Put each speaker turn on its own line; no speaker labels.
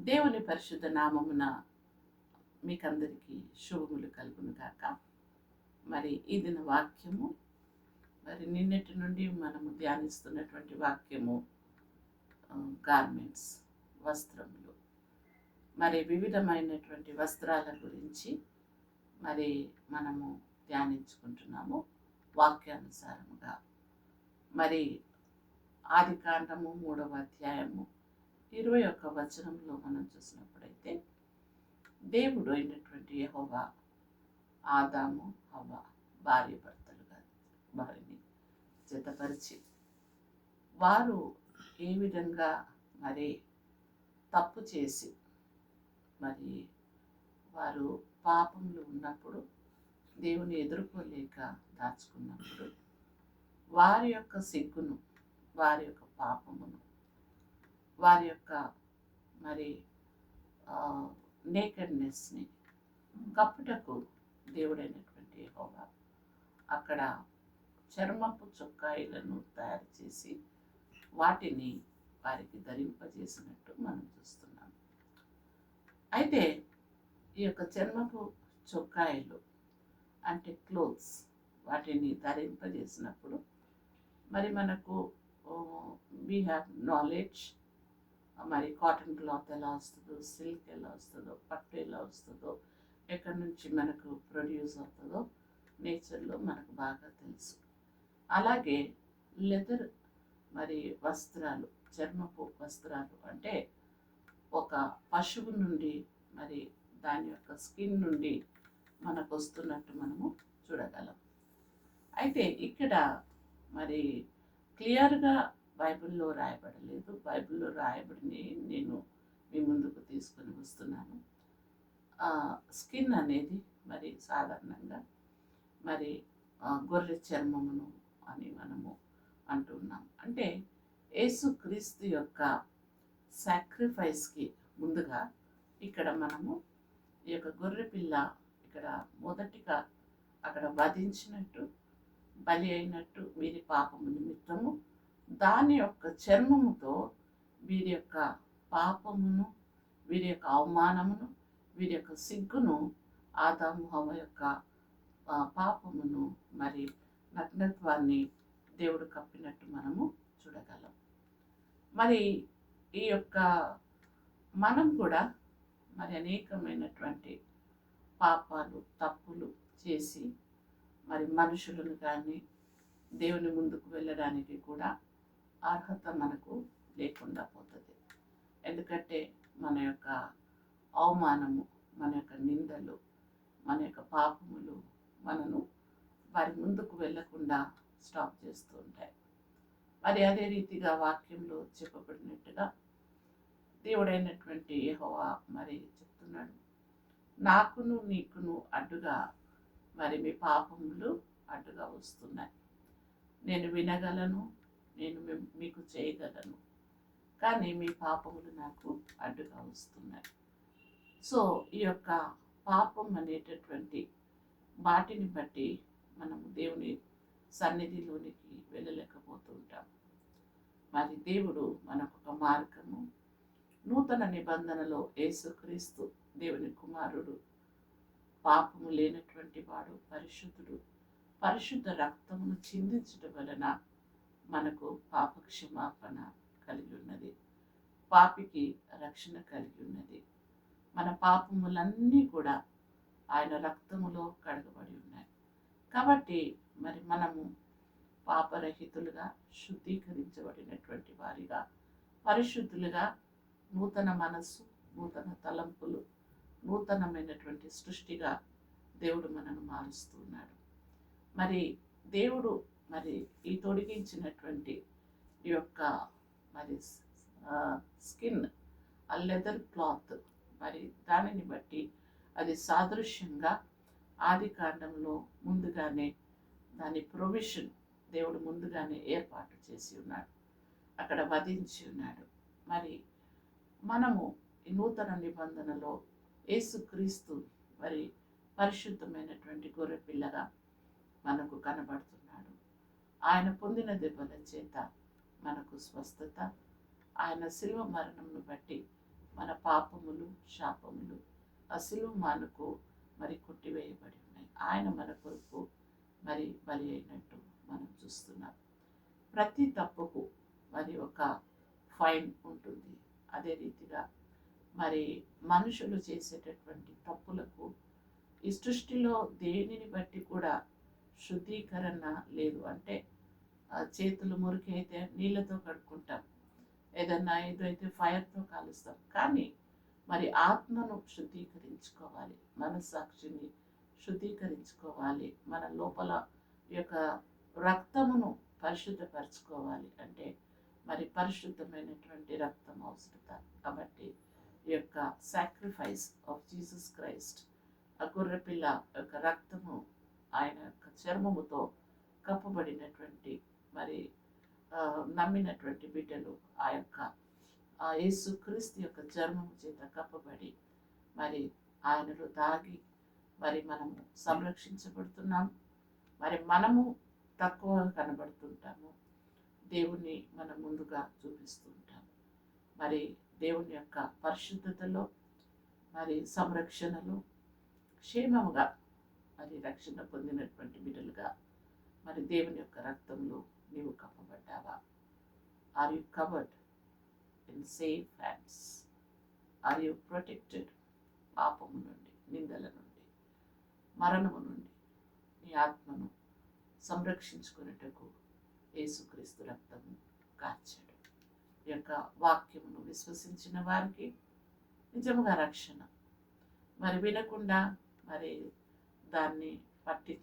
దేవుని పరిశుద్ధ నామమున మీకందరికీ శుభములు కలుగును కాక మరి ఈ దిన వాక్యము మరి నిన్నటి నుండి మనము ధ్యానిస్తున్నటువంటి వాక్యము గార్మెంట్స్ వస్త్రములు. మరి వివిధమైనటువంటి వస్త్రాల గురించి మరి మనము ధ్యానించుకుంటున్నాము వాక్యానుసారముగా. మరి ఆది కాండము మూడవ అధ్యాయము ఇరవై ఒక్క వచనంలో మనం చూసినప్పుడైతే దేవుడు అయినటువంటి యహోవా ఆదాము హవ భార్య భర్తలుగా వారిని జతపరిచి వారు ఏ విధంగా మరి తప్పు చేసి మరి వారు పాపంలో ఉన్నప్పుడు దేవుని ఎదుర్కోలేక దాచుకున్నప్పుడు వారి యొక్క సిగ్గును వారి యొక్క పాపమును వారి యొక్క మరి నేకెడ్నెస్ని కప్పుటకు దేవుడైనటువంటి హోవా అక్కడ చర్మపు చొక్కాయిలను తయారు చేసి వాటిని వారికి ధరింపజేసినట్టు మనం చూస్తున్నాం. అయితే ఈ యొక్క చర్మపు చొక్కాయిలు అంటే క్లోత్స్ వాటిని ధరింపజేసినప్పుడు మరి మనకు వీ హ్యావ్ నాలెడ్జ్ మరి కాటన్ క్లాత్ ఎలా వస్తుందో సిల్క్ ఎలా వస్తుందో పట్టు ఎలా వస్తుందో ఎక్కడి నుంచి మనకు ప్రొడ్యూస్ అవుతుందో నేచర్లో మనకు బాగా తెలుసు. అలాగే లెదర్ మరి వస్త్రాలు చర్మపు వస్త్రాలు అంటే ఒక పశువు నుండి మరి దాని యొక్క స్కిన్ నుండి మనకు వస్తున్నట్టు మనము చూడగలం. అయితే ఇక్కడ మరి క్లియర్గా బైబిల్లో రాయబడలేదు. బైబిల్లో రాయబడిని నేను మీ ముందుకు తీసుకొని వస్తున్నాను. స్కిన్ అనేది మరి సాధారణంగా మరి గొర్రె చర్మమును అని మనము అంటున్నాం అంటే యేసుక్రీస్తు యొక్క సాక్రిఫైస్కి ముందుగా ఇక్కడ మనము ఈ యొక్క గొర్రె పిల్ల ఇక్కడ మొదటిగా అక్కడ వధించినట్టు బలి అయినట్టు వీరి పాపము నిమిత్తము దాని యొక్క చర్మముతో వీరి యొక్క పాపమును వీరి యొక్క అవమానమును వీరి యొక్క సిగ్గును ఆదాముహవ యొక్క పాపమును మరి నగ్నత్వాన్ని దేవుడు కప్పినట్టు మనము చూడగలం. మరి ఈ యొక్క మనం కూడా మరి అనేకమైనటువంటి పాపాలు తప్పులు చేసి మరి మనుషులను కానీ దేవుని ముందుకు వెళ్ళడానికి కూడా అర్హత మనకు లేకుండా పోతుంది. ఎందుకంటే మన యొక్క అవమానము మన యొక్క నిందలు మన యొక్క పాపములు మనను వారి ముందుకు వెళ్ళకుండా స్టాప్ చేస్తూ ఉంటాయి. మరి అదే రీతిగా వాక్యంలో చెప్పబడినట్టుగా దేవుడైనటువంటి యహోవా మరి చెప్తున్నాడు నాకును నీకును అడ్డుగా మరి మీ పాపములు అడ్డుగా వస్తున్నాయి. నేను వినగలను నేను మీకు చేయగలను. కానీ మీ పాపములు నాకు అడ్డుగా వస్తున్నాయి. సో ఈ యొక్క పాపం అనేటటువంటి వాటిని బట్టి మనము దేవుని సన్నిధిలోనికి వెళ్ళలేకపోతుంటాం మరి దేవుడు మనకు ఒక మార్గము నూతన నిబంధనలో యేసుక్రీస్తు దేవుని కుమారుడు పాపము లేనటువంటి వాడు పరిశుద్ధుడు పరిశుద్ధ రక్తమును చిందించడం వలన మనకు పాపక్షమాపణ కలిగి ఉన్నది పాపికి రక్షణ కలిగి ఉన్నది మన పాపములన్నీ కూడా ఆయన రక్తములో కడగబడి ఉన్నాయి. కాబట్టి మరి మనము పాపరహితులుగా శుద్ధీకరించబడినటువంటి వారిగా పరిశుద్ధులుగా నూతన మనస్సు నూతన తలంపులు నూతనమైనటువంటి సృష్టిగా దేవుడు మనను మారుస్తున్నాడు మరి దేవుడు మరి ఈ తొడిగించినటువంటి ఈ యొక్క మరి స్కిన్ ఆ లెదర్ క్లాత్ మరి దానిని బట్టి అది సాదృశ్యంగా ఆది కాండంలో ముందుగానే దాని ప్రొవిషన్ దేవుడు ముందుగానే ఏర్పాటు చేసి ఉన్నాడు. అక్కడ వధించి ఉన్నాడు. మరి మనము ఈ నూతన నిబంధనలో యేసుక్రీస్తు మరి పరిశుద్ధమైనటువంటి గొర్రెపిల్లగా మనకు కనబడుతుంది ఆయన పొందిన దెబ్బల చేత మనకు స్వస్థత ఆయన శిలువ మరణంను బట్టి మన పాపములు శాపములు అశిలువ మనకు మరి కొట్టివేయబడి ఉన్నాయి. ఆయన మన కొరకు మరి బలి అయినట్టు మనం చూస్తున్నాం. ప్రతి తప్పుకు మరి ఒక ఫైన్ ఉంటుంది. అదే రీతిగా మరి మనుషులు చేసేటటువంటి తప్పులకు ఈ సృష్టిలో దేనిని బట్టి కూడా శుద్ధీకరణ లేదు. అంటే చేతులు మురికి అయితే నీళ్ళతో కడుక్కుంటాం. ఏదన్నా ఏదైతే ఫైర్తో కాలుస్తాం. కానీ మరి ఆత్మను శుద్ధీకరించుకోవాలి. మనస్సాక్షిని శుద్ధీకరించుకోవాలి. మన లోపల యొక్క రక్తమును పరిశుద్ధపరచుకోవాలి. అంటే మరి పరిశుద్ధమైనటువంటి రక్తం అవసరత. కాబట్టి ఈ యొక్క సాక్రిఫైస్ ఆఫ్ జీసస్ క్రైస్ట్ ఆ గొర్రెపిల్ల యొక్క రక్తము ఆయన యొక్క చర్మముతో కప్పబడినటువంటి మరి నమ్మినటువంటి బిడ్డలు ఆ యొక్క ఆ యేసు క్రీస్తు యొక్క చర్మము చేత కప్పబడి మరి ఆయనలో దాగి మరి మనము సంరక్షించబడుతున్నాం. మరి మనము తక్కువ కనబడుతుంటాము. దేవుణ్ణి మనం ముందుగా చూపిస్తుంటాము. మరి దేవుని యొక్క పరిశుద్ధతలో మరి సంరక్షణలో క్షేమముగా మరి రక్షణ పొందినటువంటి బిడ్డలుగా మరి దేవుని యొక్క రక్తంలో నీవు కప్పబడ్డావా? Are you covered in safe hands are you protected పాపము నుండి నిందల నుండి మరణము నుండి నీ ఆత్మను సంరక్షించుకునేటకు యేసుక్రీస్తు రక్తము కాచాడు ఈ యొక్క వాక్యమును విశ్వసించిన వారికి నిజముగా రక్షణ. మరి వినకుండా మరి దాన్ని పట్టించు